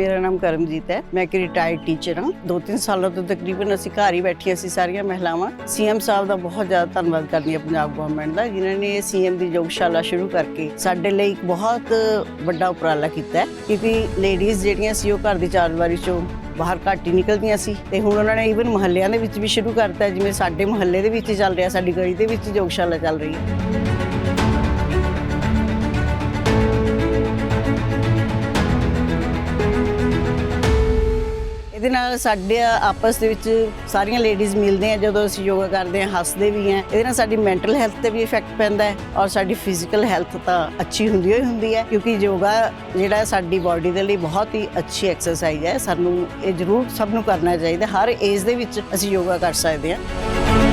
ਮੇਰਾ ਨਾਮ ਕਰਮਜੀਤ ਹੈ। ਮੈਂ ਇੱਕ ਰਿਟਾਇਰਡ ਟੀਚਰ ਹਾਂ। ਦੋ ਤਿੰਨ ਸਾਲਾਂ ਤੋਂ ਤਕਰੀਬਨ ਅਸੀਂ ਘਰ ਹੀ ਬੈਠੀਆਂ ਸੀ ਸਾਰੀਆਂ ਮਹਿਲਾਵਾਂ। ਸੀਐਮ ਸਾਹਿਬ ਦਾ ਬਹੁਤ ਜ਼ਿਆਦਾ ਧੰਨਵਾਦ ਕਰਦੀ ਹਾਂ ਪੰਜਾਬ ਗਵਰਨਮੈਂਟ ਦਾ, ਜਿਨ੍ਹਾਂ ਨੇ ਇਹ ਸੀਐਮ ਦੀ ਯੋਗਸ਼ਾਲਾ ਸ਼ੁਰੂ ਕਰਕੇ ਸਾਡੇ ਲਈ ਇੱਕ ਬਹੁਤ ਵੱਡਾ ਉਪਰਾਲਾ ਕੀਤਾ ਹੈ। ਕਿਉਂਕਿ ਲੇਡੀਜ਼ ਜਿਹੜੀਆਂ ਸੀ, ਉਹ ਘਰ ਦੀ ਚਾਰਵਾਰੀ ਚੋਂ ਬਾਹਰ ਘੱਟ ਹੀ ਨਿਕਲਦੀਆਂ ਸੀ। ਤੇ ਹੁਣ ਉਹਨਾਂ ਨੇ ਈਵਨ ਮੁਹੱਲਿਆਂ ਦੇ ਵਿੱਚ ਵੀ ਸ਼ੁਰੂ ਕਰਤਾ ਜਿਵੇਂ ਸਾਡੇ ਮੁਹੱਲੇ ਦੇ ਵਿੱਚ ਚੱਲ ਰਿਹਾ, ਸਾਡੀ ਗਲੀ ਦੇ ਵਿੱਚ ਯੋਗਸ਼ਾਲਾ ਚੱਲ ਰਹੀ ਹੈ। ਇਹਦੇ ਨਾਲ ਸਾਡੇ ਆਪਸ ਦੇ ਵਿੱਚ ਸਾਰੀਆਂ ਲੇਡੀਜ਼ ਮਿਲਦੇ ਆ, ਜਦੋਂ ਅਸੀਂ ਯੋਗਾ ਕਰਦੇ ਆ, ਹੱਸਦੇ ਵੀ ਆ। ਇਹਦੇ ਨਾਲ ਸਾਡੀ ਮੈਂਟਲ ਹੈਲਥ ਤੇ ਵੀ ਇਫੈਕਟ ਪੈਂਦਾ ਹੈ ਔਰ ਸਾਡੀ ਫਿਜ਼ੀਕਲ ਹੈਲਥ ਤਾਂ ਅੱਛੀ ਹੁੰਦੀ ਹੀ ਹੁੰਦੀ ਹੈ, ਕਿਉਂਕਿ ਯੋਗਾ ਜਿਹੜਾ ਸਾਡੀ ਬਾਡੀ ਦੇ ਲਈ ਬਹੁਤ ਹੀ ਅੱਛੀ ਐਕਸਰਸਾਈਜ਼ ਹੈ। ਸਾਨੂੰ ਇਹ ਜ਼ਰੂਰ ਸਭ ਨੂੰ ਕਰਨਾ ਚਾਹੀਦਾ ਹਰ ਏਜ ਦੇ ਵਿੱਚ ਅਸੀਂ ਯੋਗਾ ਕਰ ਸਕਦੇ ਹਾਂ।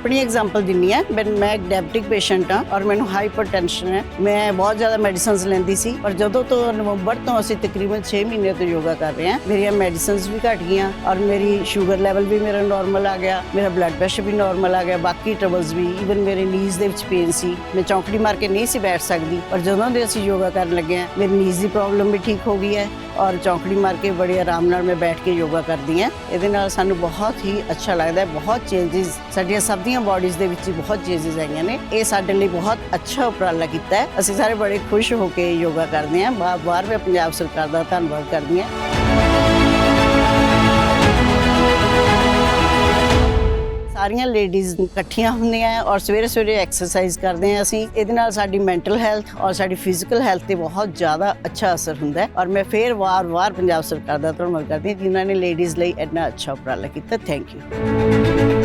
ਆਪਣੀ ਐਗਜ਼ਾਮਪਲ ਦਿੰਨੀ ਹੈ। ਮੈਂ ਮੈਂ ਇੱਕ ਡਾਇਬਟਿਕ ਪੇਸ਼ੈਂਟ ਹਾਂ ਔਰ ਮੈਨੂੰ ਹਾਈਪਰਟੈਂਸ਼ਨ ਹੈ। ਮੈਂ ਬਹੁਤ ਜ਼ਿਆਦਾ ਮੈਡੀਸਿਨਸ ਲੈਂਦੀ ਸੀ। ਪਰ ਜਦੋਂ ਤੋਂ ਨਵੰਬਰ ਤੋਂ ਅਸੀਂ ਤਕਰੀਬਨ 6 ਮਹੀਨੇ ਤੋਂ ਯੋਗਾ ਕਰ ਰਹੇ ਹਾਂ, ਮੇਰੀਆਂ ਮੈਡੀਸਿਨਸ ਵੀ ਘਟ ਗਈਆਂ ਔਰ ਮੇਰੀ ਸ਼ੂਗਰ ਲੈਵਲ ਵੀ ਮੇਰਾ ਨਾਰਮਲ ਆ ਗਿਆ। ਮੇਰਾ ਬਲੱਡ ਪ੍ਰੈਸ਼ਰ ਵੀ ਨਾਰਮਲ ਆ ਗਿਆ। ਬਾਕੀ ਟਰਬਲਸ ਵੀ ਇਵਨ ਮੇਰੇ ਨੀਜ਼ ਦੇ ਵਿੱਚ ਪੇਨ ਸੀ। ਮੈਂ ਚੌਂਕੜੀ ਮਾਰ ਕੇ ਨਹੀਂ ਸੀ ਬੈਠ ਸਕਦੀ। ਪਰ ਜਦੋਂ ਦੇ ਅਸੀਂ ਯੋਗਾ ਕਰਨ ਲੱਗੇ ਹਾਂ, ਮੇਰੀ ਨੀਜ਼ ਦੀ ਪ੍ਰੋਬਲਮ ਵੀ ਠੀਕ ਹੋ ਗਈ ਹੈ ਔਰ ਚੌਂਕੜੀ ਮਾਰ ਕੇ ਬੜੇ ਆਰਾਮ ਨਾਲ ਮੈਂ ਬੈਠ ਕੇ ਯੋਗਾ ਕਰਦੀ ਹਾਂ। ਇਹਦੇ ਨਾਲ ਸਾਨੂੰ ਬਹੁਤ ਹੀ ਅੱਛਾ ਲੱਗਦਾ ਹੈ। ਬਹੁਤ ਚੇਂਜਸ ਸਾਡੀਆਂ ਸਭ ਦੀਆਂ ਬਾਡੀਜ਼ ਦੇ ਵਿੱਚ ਹੀ ਬਹੁਤ ਚੇਂਜਸ ਆਈਆਂ ਨੇ। ਇਹ ਸਾਡੇ ਲਈ ਬਹੁਤ ਅੱਛਾ ਉਪਰਾਲਾ ਕੀਤਾ ਹੈ। ਅਸੀਂ ਸਾਰੇ ਬੜੇ ਖੁਸ਼ ਹੋ ਕੇ ਯੋਗਾ ਕਰਦੇ ਹਾਂ। ਬਾਰ ਬਾਰ ਮੈਂ ਪੰਜਾਬ ਸਰਕਾਰ ਦਾ ਧੰਨਵਾਦ ਕਰਦੀ ਹਾਂ। ਸਾਰੀਆਂ ਲੇਡੀਜ਼ ਇਕੱਠੀਆਂ ਹੁੰਦੀਆਂ ਔਰ ਸਵੇਰੇ ਸਵੇਰੇ ਐਕਸਰਸਾਈਜ਼ ਕਰਦੇ ਹਾਂ ਅਸੀਂ। ਇਹਦੇ ਨਾਲ ਸਾਡੀ ਮੈਂਟਲ ਹੈਲਥ ਔਰ ਸਾਡੀ ਫਿਜ਼ੀਕਲ ਹੈਲਥ ਤੇ ਬਹੁਤ ਜ਼ਿਆਦਾ ਅੱਛਾ ਅਸਰ ਹੁੰਦਾ ਹੈ। ਔਰ ਮੈਂ ਫੇਰ ਵਾਰ-ਵਾਰ ਪੰਜਾਬ ਸਰਕਾਰ ਦਾ ਧੰਨਵਾਦ ਕਰਦੀ ਹਾਂ ਜਿਨ੍ਹਾਂ ਨੇ ਲੇਡੀਜ਼ ਲਈ ਇੰਨਾ ਅੱਛਾ ਉਪਰਾਲਾ ਕੀਤਾ। Thank you